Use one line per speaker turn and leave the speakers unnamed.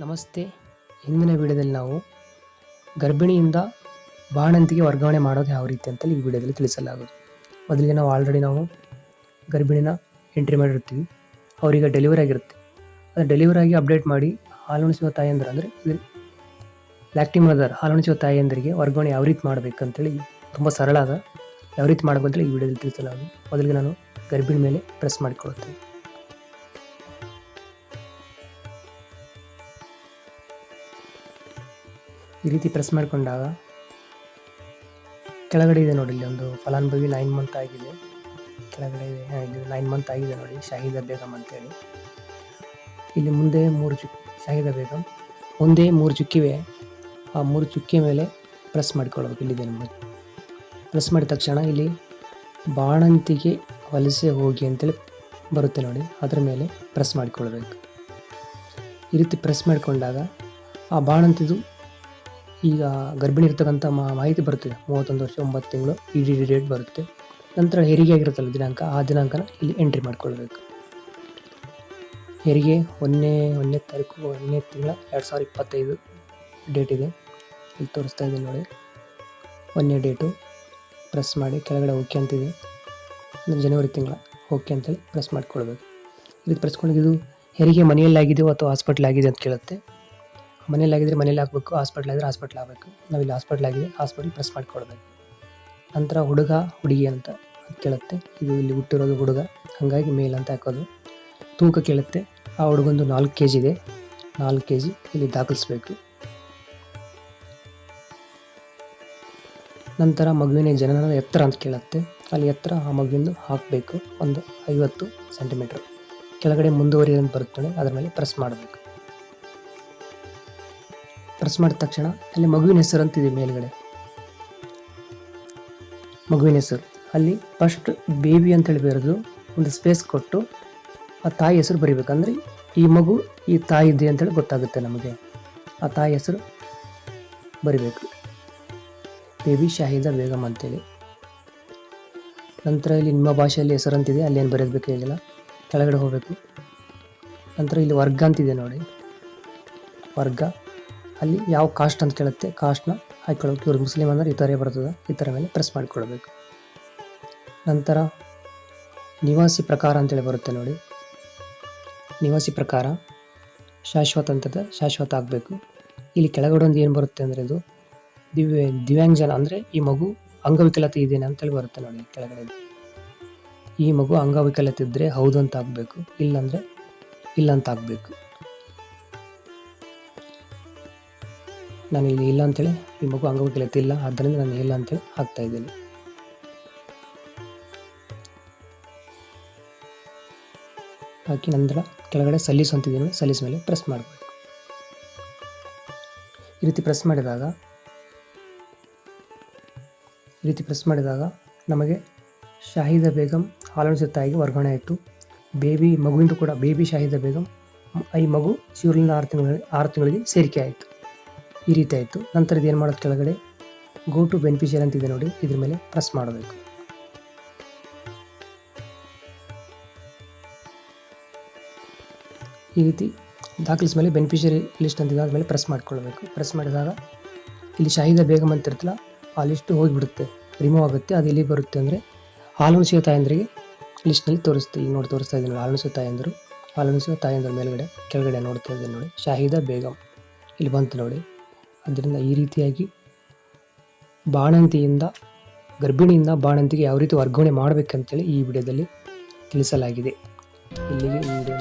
ನಮಸ್ತೆ. ಹಿಂದಿನ ವಿಡಿಯೋದಲ್ಲಿ ನಾವು ಗರ್ಭಿಣಿಯಿಂದ ಬಾಣಂತಿಗೆ ವರ್ಗಾವಣೆ ಮಾಡೋದು ಯಾವ ರೀತಿ ಅಂತೇಳಿ ಈ ವಿಡಿಯೋದಲ್ಲಿ ತಿಳಿಸಲಾಗುತ್ತೆ ಮೊದಲಿಗೆ ನಾವು ಆಲ್ರೆಡಿ ನಾವು ಗರ್ಭಿಣಿನ ಎಂಟ್ರಿ ಮಾಡಿರ್ತೀವಿ. ಅವರಿಗೆ ಡೆಲಿವರಿ ಆಗಿರುತ್ತೆ. ಅದು ಡೆಲಿವರಿ ಆಗಿ ಅಪ್ಡೇಟ್ ಮಾಡಿ ಹಾಲುಣಿಸುವ ತಾಯಂದ್ರ ಅಂದರೆ ಲ್ಯಾಕ್ಟಿವ್ ಮದರ್ ಹಾಲುಣಿಸುವ ತಾಯಿಯಂದರಿಗೆ ವರ್ಗಾವಣೆ ಯಾವ ರೀತಿ ಮಾಡಬೇಕಂತೇಳಿ ತುಂಬ ಸರಳ ಅದ ಯಾವ ರೀತಿ ಮಾಡಬೇಕಂತೇಳಿ ಈ ವಿಡಿಯೋದಲ್ಲಿ ತಿಳಿಸಲಾಗುತ್ತೆ ಮೊದಲಿಗೆ ನಾನು ಗರ್ಭಿಣಿ ಮೇಲೆ ಪ್ರೆಸ್ ಮಾಡಿಕೊಳ್ಳುತ್ತೇನೆ. ಈ ರೀತಿ ಪ್ರೆಸ್ ಮಾಡಿಕೊಂಡಾಗ ಕೆಳಗಡೆ ಇದೆ ನೋಡಿ ಇಲ್ಲಿ ಒಂದು ಫಲಾನುಭವಿ ನೈನ್ ಮಂತ್ ಆಗಿದೆ. ಕೆಳಗಡೆ ಇದೆ ಇದು ನೈನ್ ಮಂತ್ ಆಗಿದೆ ನೋಡಿ, ಶಾಹಿದ ಬೇಗಮ್ ಅಂತೇಳಿ. ಇಲ್ಲಿ ಮುಂದೆ ಮೂರು ಚುಕ್, ಶಾಹಿದ ಬೇಗಮ್ ಒಂದೇ ಮೂರು ಚುಕ್ಕಿವೆ. ಆ ಮೂರು ಚುಕ್ಕಿಯ ಮೇಲೆ ಪ್ರೆಸ್ ಮಾಡಿಕೊಳ್ಬೇಕು ಇಲ್ಲಿದೆ ನಮ್ಮದು ಪ್ರೆಸ್ ಮಾಡಿದ ತಕ್ಷಣ ಇಲ್ಲಿ ಬಾಣಂತಿಗೆ ವಲಸೆ ಹೋಗಿ ಅಂತೇಳಿ ಬರುತ್ತೆ ನೋಡಿ, ಅದರ ಮೇಲೆ ಪ್ರೆಸ್ ಮಾಡಿಕೊಳ್ಬೇಕು. ಈ ರೀತಿ ಪ್ರೆಸ್ ಮಾಡಿಕೊಂಡಾಗ ಆ ಬಾಣಂತಿದು ಈಗ ಗರ್ಭಿಣಿ ಇರ್ತಕ್ಕಂಥ ಮಾಹಿತಿ ಬರುತ್ತೆ. ಮೂವತ್ತೊಂದು ವರ್ಷ, ಒಂಬತ್ತು ತಿಂಗಳು ಇ ಡಿ ಡಿ ಡೇಟ್ ಬರುತ್ತೆ. ನಂತರ ಹೆರಿಗೆ ಆಗಿರುತ್ತಲ್ಲ ದಿನಾಂಕ, ಆ ದಿನಾಂಕನ ಇಲ್ಲಿ ಎಂಟ್ರಿ ಮಾಡ್ಕೊಳ್ಬೇಕು. ಹೆರಿಗೆ ಒಂದನೇ ಒಂದನೇ ತಾರೀಕು, ಒಂದನೇ ತಿಂಗಳ, ಎರಡು ಸಾವಿರದ ಇಪ್ಪತ್ತೈದು ಡೇಟ್ ಇದೆ. ಇಲ್ಲಿ ತೋರಿಸ್ತಾ ಇದ್ದೀನಿ ನೋಡಿ. ಒಂದನೇ ಡೇಟು ಪ್ರೆಸ್ ಮಾಡಿ, ಕೆಳಗಡೆ ಓಕೆ ಅಂತಿದೆ ಜನವರಿ ತಿಂಗಳ ಓಕೆ ಅಂತೇಳಿ ಪ್ರೆಸ್ ಮಾಡ್ಕೊಳ್ಬೇಕು. ಇದು ಪ್ರೆಸ್ಕೊಂಡಿದ್ದು ಹೆರಿಗೆ ಮನೆಯಲ್ಲಾಗಿದೆಯೋ ಅಥವಾ ಹಾಸ್ಪಿಟ್ಲ್ ಆಗಿದೆ ಅಂತ ಕೇಳುತ್ತೆ. ಮನೇಲಿ ಆಗಿದ್ರೆ ಮನೇಲಿ ಹಾಕ್ಬೇಕು ಹಾಸ್ಪಿಟ್ಲ್ ಆಗಿದ್ರೆ ಹಾಸ್ಪಿಟ್ಲ್ ಆಗಬೇಕು. ನಾವಿಲ್ಲಿ ಹಾಸ್ಪಿಟ್ಲ್ ಆಗಿದೆ ಹಾಸ್ಪಿಟ್ಲ್ ಪ್ರೆಸ್ ಮಾಡಿಕೊಡ್ಬೇಕು. ನಂತರ ಹುಡುಗ, ಹುಡುಗಿ ಅಂತ ಕೇಳುತ್ತೆ. ಇದು ಇಲ್ಲಿ ಹುಟ್ಟಿರೋದು ಹುಡುಗ. ಹಾಗಾಗಿ ಮೇಲ್ ಅಂತ ಹಾಕೋದು. ತೂಕ ಕೇಳುತ್ತೆ. ಆ ಹುಡುಗೊಂದು ನಾಲ್ಕು ಕೆ ಜಿ ಇದೆ. ನಾಲ್ಕು ಕೆ ಜಿ ಇಲ್ಲಿ ದಾಖಲಿಸ್ಬೇಕು. ನಂತರ ಮಗುವಿನ ಜನನ ಎತ್ತರ ಅಂತ ಕೇಳುತ್ತೆ. ಅಲ್ಲಿ ಎತ್ತರ ಆ ಮಗುವಿಂದು ಹಾಕಬೇಕು. ಒಂದು ಐವತ್ತು ಸೆಂಟಿಮೀಟ್ರ್ ಕೆಳಗಡೆ ಮುಂದುವರಿ ಅಂತ ಬರುತ್ತದೆ ಅದರ ಮೇಲೆ ಪ್ರೆಸ್ ಮಾಡಬೇಕು. ಪ್ರೆಸ್ ಮಾಡಿದ ತಕ್ಷಣ ಅಲ್ಲಿ ಮಗುವಿನ ಹೆಸರು ಅಂತಿದೆ ಮೇಲ್ಗಡೆ. ಮಗುವಿನ ಹೆಸರು. ಅಲ್ಲಿ ಫಸ್ಟ್ ಬೇಬಿ ಅಂತೇಳಿ ಬರೆದು ಒಂದು ಸ್ಪೇಸ್ ಕೊಟ್ಟು ಆ ತಾಯಿ ಹೆಸರು ಬರೀಬೇಕಂದ್ರೆ ಈ ಮಗು, ಈ ತಾಯಿ ಇದೆ ಅಂತೇಳಿ ಗೊತ್ತಾಗುತ್ತೆ ನಮಗೆ. ಆ ತಾಯಿ ಹೆಸರು ಬರಿಬೇಕು. ಬೇಬಿ ಶಾಹಿದ ಬೇಗಮ್ ಅಂತೇಳಿ ನಂತರ ಇಲ್ಲಿ ನಿಮ್ಮ ಭಾಷೆಯಲ್ಲಿ ಹೆಸರು ಅಂತಿದೆ ಅಲ್ಲಿ ಏನು ಬರೆಯಬೇಕಾಗಿಲ್ಲ ಕೆಳಗಡೆ ಹೋಗಬೇಕು. ನಂತರ ಇಲ್ಲಿ ವರ್ಗ ಅಂತಿದೆ ನೋಡಿ. ವರ್ಗ. ಅಲ್ಲಿ ಯಾವ ಕಾಸ್ಟ್ ಅಂತ ಕೇಳುತ್ತೆ ಕಾಸ್ಟ್ನ ಹಾಕ್ಕೊಳ್ಬೇಕು ಇವ್ರು ಮುಸ್ಲಿಮ್ ಅಂದ್ರೆ ಈ ಥರ ಬರ್ತದೆ. ಈ ಥರ ಮೇಲೆ ಪ್ರೆಸ್ ಮಾಡಿಕೊಳ್ಬೇಕು. ನಂತರ ನಿವಾಸಿ ಪ್ರಕಾರ ಅಂತೇಳಿ ಬರುತ್ತೆ ನೋಡಿ. ನಿವಾಸಿ ಪ್ರಕಾರ ಶಾಶ್ವತ ಅಂತದ ಶಾಶ್ವತ ಆಗಬೇಕು. ಇಲ್ಲಿ ಕೆಳಗಡೆ ಒಂದು ಏನು ಬರುತ್ತೆ ಅಂದರೆ ಇದು ದಿವ್ಯ, ದಿವ್ಯಾಂಗಜನ ಅಂದರೆ ಈ ಮಗು ಅಂಗವಿಕಲತೆ ಇದೇನೆ ಅಂತೇಳಿ ಬರುತ್ತೆ ನೋಡಿ ಕೆಳಗಡೆ. ಈ ಮಗು ಅಂಗವಿಕಲತೆ ಇದ್ದರೆ ಹೌದು ಅಂತ ಆಗಬೇಕು ಇಲ್ಲಾಂದರೆ ಇಲ್ಲ ಅಂತ ಆಗಬೇಕು. ನಾನು ಇಲ್ಲಿ ಇಲ್ಲ ಅಂತೇಳಿ, ಈ ಮಗು ಅಂಗವಿಕಲತೆ ಇಲ್ಲ, ಆದ್ದರಿಂದ ನಾನು ಇಲ್ಲ ಅಂತೇಳಿ ಹಾಕ್ತಾ ಇದ್ದೀನಿ. ಹಾಕಿ ನಂತರ ಕೆಳಗಡೆ ಸಲ್ಲಿಸು ಅಂತಿದ್ದೀನಿ ಸಲ್ಲಿಸ ಮೇಲೆ ಪ್ರೆಸ್ ಮಾಡಬೇಕು. ಈ ರೀತಿ ಪ್ರೆಸ್ ಮಾಡಿದಾಗ, ಈ ರೀತಿ ಪ್ರೆಸ್ ಮಾಡಿದಾಗ ನಮಗೆ ಶಾಹಿದ ಬೇಗಂ ಹಾಲುಣಿಸಿದ ತಾಯಿಗೆ ವರ್ಗಾವಣೆ ಆಯಿತು. ಬೇಬಿ ಮಗುವಿಂದ ಕೂಡ, ಬೇಬಿ ಶಾಹಿದ ಬೇಗಂ, ಈ ಮಗು ಶಿವಲಿಂದ ಆರು ತಿಂಗಳಿಗೆ ಆರು ತಿಂಗಳಿಗೆ ಸೇರಿಕೆ ಆಯಿತು. ಈ ರೀತಿ ಆಯಿತು. ನಂತರ ಇದು ಏನು ಮಾಡೋದು ಕೆಳಗಡೆ? ಗೋ ಟು ಬೆನಿಫಿಷಿಯರ್ ಅಂತಿದೆ ನೋಡಿ. ಇದ್ರ ಮೇಲೆ ಪ್ರೆಸ್ ಮಾಡಬೇಕು. ಈ ರೀತಿ ದಾಖಲಿಸ್ ಮೇಲೆ ಬೆನಿಫಿಷಿಯರಿ ಲಿಸ್ಟ್ ಅಂತಿದೆ ಆದಮೇಲೆ ಪ್ರೆಸ್ ಮಾಡ್ಕೊಳ್ಬೇಕು. ಪ್ರೆಸ್ ಮಾಡಿದಾಗ ಇಲ್ಲಿ ಶಾಹಿದ ಬೇಗಮ್ ಅಂತ ಇರ್ತಲ್ಲ ಆ ಲಿಸ್ಟ್ ಹೋಗಿಬಿಡುತ್ತೆ. ರಿಮೂವ್ ಆಗುತ್ತೆ. ಅದು ಇಲ್ಲಿ ಬರುತ್ತೆ ಅಂದರೆ ಹಾಲುಣಿಸುವ ತಾಯಂದ್ರಿಗೆ ಲಿಸ್ಟ್ನಲ್ಲಿ ತೋರಿಸ್ತೀವಿ ಈಗ ನೋಡಿ ತೋರಿಸ್ತಾ ಇದ್ದೀನಿ. ಹಾಲುಣಿಸುವ ತಾಯಂದರು ಹಾಲುಣಿಸುವ ತಾಯಂದ್ರ ಮೇಲ್ಗಡೆ ಕೆಳಗಡೆ ನೋಡ್ತಾ ಇದ್ದೀನಿ ನೋಡಿ. ಶಾಹಿದ ಬೇಗಮ್ ಇಲ್ಲಿ ಬಂತು ನೋಡಿ. ಅದರಿಂದ ಈ ರೀತಿಯಾಗಿ ಬಾಣಂತಿಯಿಂದ, ಗರ್ಭಿಣಿಯಿಂದ ಬಾಣಂತಿಗೆ ಯಾವ ರೀತಿ ವರ್ಗಾವಣೆ ಮಾಡಬೇಕಂತೇಳಿ ಈ ವಿಡಿಯೋದಲ್ಲಿ ತಿಳಿಸಲಾಗಿದೆ. ಇಲ್ಲಿಗೆ ಈ ವಿಡಿಯೋ